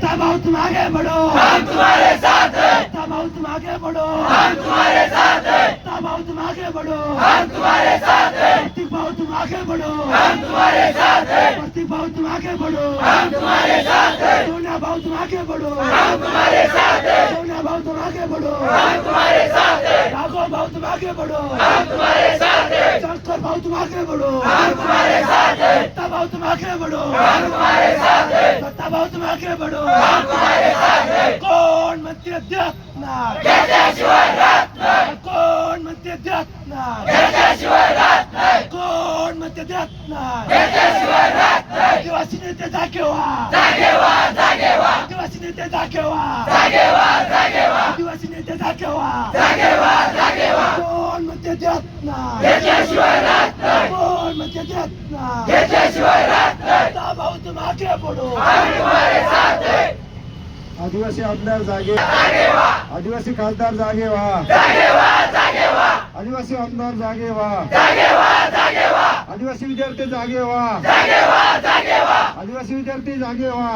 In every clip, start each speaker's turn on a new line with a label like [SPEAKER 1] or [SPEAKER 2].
[SPEAKER 1] भाऊ तुम आगे बढ़ो हम तुम्हारे साथ हैं भाऊ तुम आगे बढ़ो हम तुम्हारे साथ हैं भाऊ तुम आगे बढ़ो हम तुम्हारे साथ हैं प्रतीक भाऊ तुम आगे बढ़ो हम तुम्हारे साथ हैं प्रतीक भाऊ तुम आगे बढ़ो हम तुम्हारे साथ हैं सोनिया भाऊ तुम आगे बढ़ो हम तुम्हारे साथ हैं सोनिया भाऊ तुम आगे बढ़ो हम तुम्हारे साथ हैं राघव भाऊ तुम आगे बढ़ो हम तुम्हारे साथ हैं शंकर भाऊ तुम आगे बढ़ो हम तुम्हारे साथ हैं भाऊ तुम आगे बढ़ो हम तुम्हारे साथ हैं आगे बढ़ो देत नाही त्याच्याशिवाय राहत नाही कोण म्हणते देत नाही त्याच्याशिवाय राहत नाही आदिवासी नेते जागे व्हा आदिवासी नेते जागे व्हा आदिवासी नेते जागे व्हा कोण म्हणते देत नाही भाऊ हैं
[SPEAKER 2] आदिवासी आमदार जागे आदिवासी खासदार जागे व्हा आदिवासी आमदार जागे व्हा आदिवासी विद्यार्थी जागे व्हा आदिवासी विद्यार्थी जागे व्हा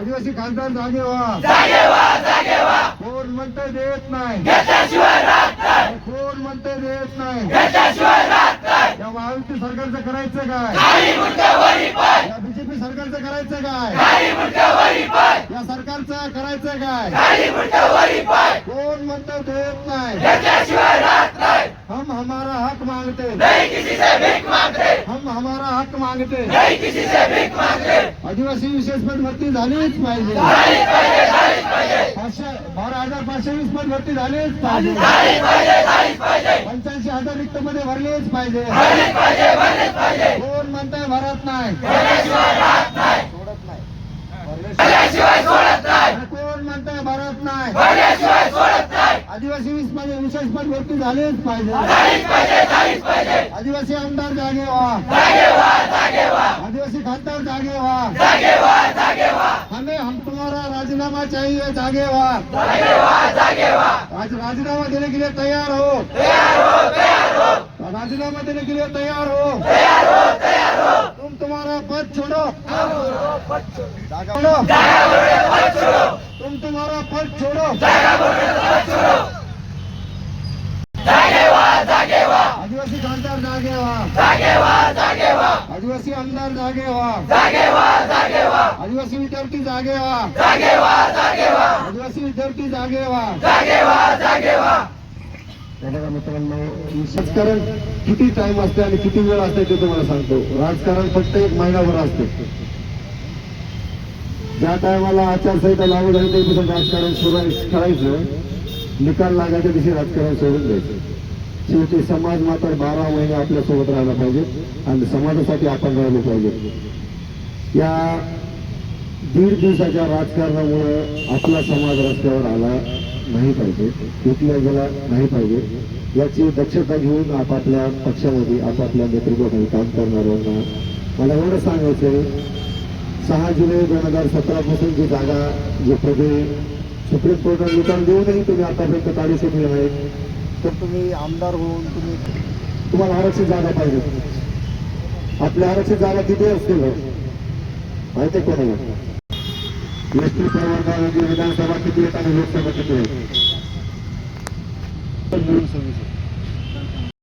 [SPEAKER 2] आदिवासी खासदार जागे व्हा कोण म्हणतंय देत नाही. कोण म्हणतंय देत नाही. या महायुती सरकारचं करायचं काय? या बीजेपी सरकारचं करायचं काय? या सरकारचं करायचं काय? कोण म्हणतं देत नाही? हम हमारा हक मांगते. हक मांगते. आदिवासी विशेष पद भरती झालीच पाहिजे. पाचशे बारा हजार पाचशे वीस पद भरती झालीच पाहिजे. पंच्याऐंशी हजार रिक्त मध्ये भरलेच पाहिजे कोण म्हणताय भरत नाही? सोडत नाही. भरले- कोण म्हणताय भरत नाही? आदिवासी वीसमध्ये विशेष पद भरती झालीच पाहिजे. आदिवासी आमदार जागे व्हा. आदिवासी खासदार जागे व्हा हमें हम तुम्हारा राजीनामा चाहिए जागे व्हा आज राजीनामा देने के लिए तैयार हो. राजीनामा देने के लिए तैयार हो. तुम तुम्हारा पद छोड़ो. जागा छोड़ो. तुम तुम्हारा पद छोड़ो. आदिवासी खासदार जागे व्हा आदिवासी आमदार जागे व्हा. आदिवासी विद्यार्थी जागे व्हा. आदिवासी विद्यार्थी जागे व्हा. हे बघा मित्रांनो राजकारण किती टाइम असते आणि किती वेळ असते ते तुम्हाला सांगतो. राजकारण फक्त एक महिनाभर असते. ज्या टायमाला आचारसंहिता लागू झाली त्यापासून राजकारण सुरू करायचं. निकाल लागायच्या दिवशी राजकारण सोडून द्यायचं. शेवटी समाज मात्र बारा महिने आपल्यासोबत राहायला पाहिजे आणि समाजासाठी आपण राहिलो पाहिजे. या दीड दिवसाच्या राजकारणामुळे आपला समाज रस्त्यावर आला नाही पाहिजे तुटल्या गेला नाही पाहिजे. याची दक्षता घेऊन आपापल्या पक्षामध्ये आपापल्या नेतृत्वाखाली काम करणाऱ्यांना मला एवढं सांगायचं आहे सहा जुलै दोन हजार सतरा पासून जी जागा जे पदे सुप्रीम कोर्टात निकाल देऊनही तुम्ही आतापर्यंत काढू शकले नाही तर तुम्ही आमदार होऊन तुम्ही तुम्हाला आरक्षित जागा पाहिजे. आपल्या आरक्षित जागा किती असतील हो? माहिती आहे कोणाला? एस टी प्रवर्गामध्ये विधानसभा किती आहेत आणि लोकसभा किती आहेत.